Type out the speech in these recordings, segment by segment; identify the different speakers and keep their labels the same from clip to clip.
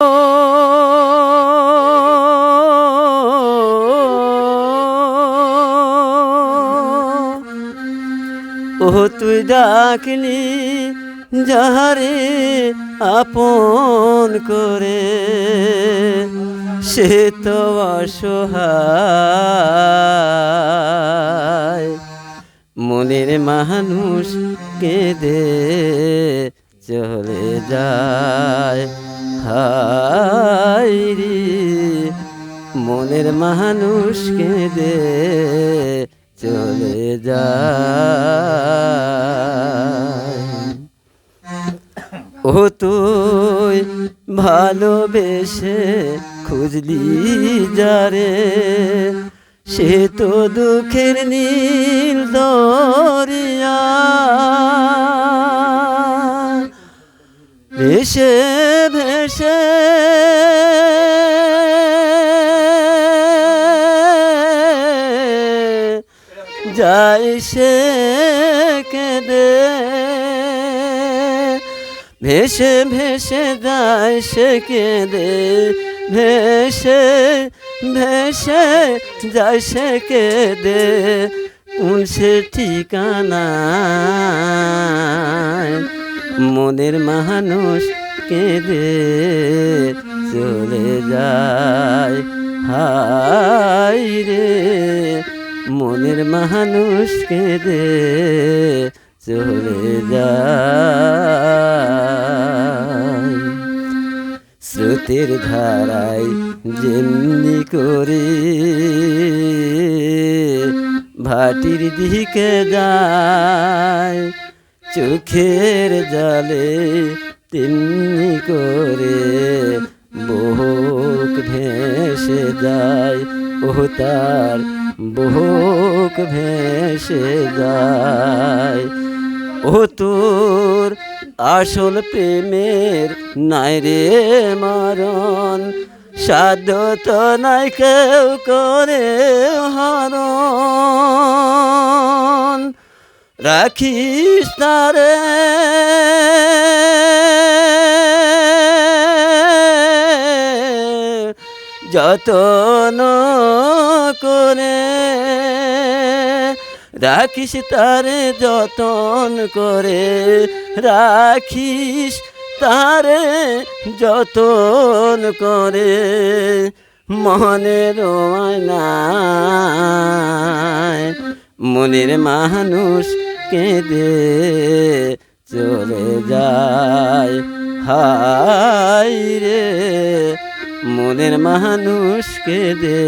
Speaker 1: ও তুই ডাকলি যাহারে আপন করে সে তো অসহায়। মনের মানুষ কেঁদে চলে যায়। হায় রে, মনের মানুষ কেঁদে চলে যায়। ও তুই ভালোবেসে খুঁজলি যারে, সে তো দুঃখের নীল দরিয়া। ভেসে ভেসে। যাই সে কেঁদে। ভেসে ভেসে যায় সে কেঁদে। ভেসে ভেসে যায় সে কেঁদে। কোন সে ঠিকানা। মনের মানুষ কেঁদে চলে যায়। হাই রে, মনের মানুষ কেঁদে চলে যায়। স্রোতের ধারায় যেমনি করে, ভাটির দিকে যায়। চোখের জালে তেমনি করে বহুক ভেসে যায়। ও তার বহুক ভেসে যায়। ও তোর আসল প্রেমের নাই রে মারণ, সাধ্য তো নাই কেউ করে হরণ। রাখিস তারে যতন করে রাখিস তারে, যতন করে রাখিস তারে, যতন করে মনের মনের মানুষ কেঁদে চলে যায়। হাই রে মনের মানুষ কেঁদে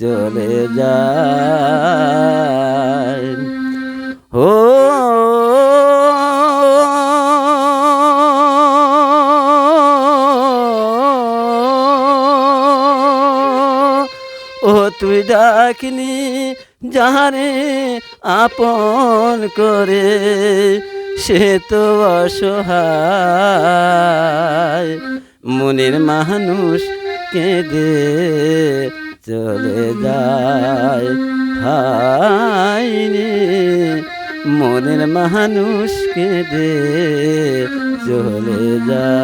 Speaker 1: চলে যায়। ও ও তুই ডাকলি যাহারে আপন করে, সে তো অসহায়। মনের মানুষ কেঁদে চলে যায় হাই মনের মানুষ কেঁদে চলে যায়।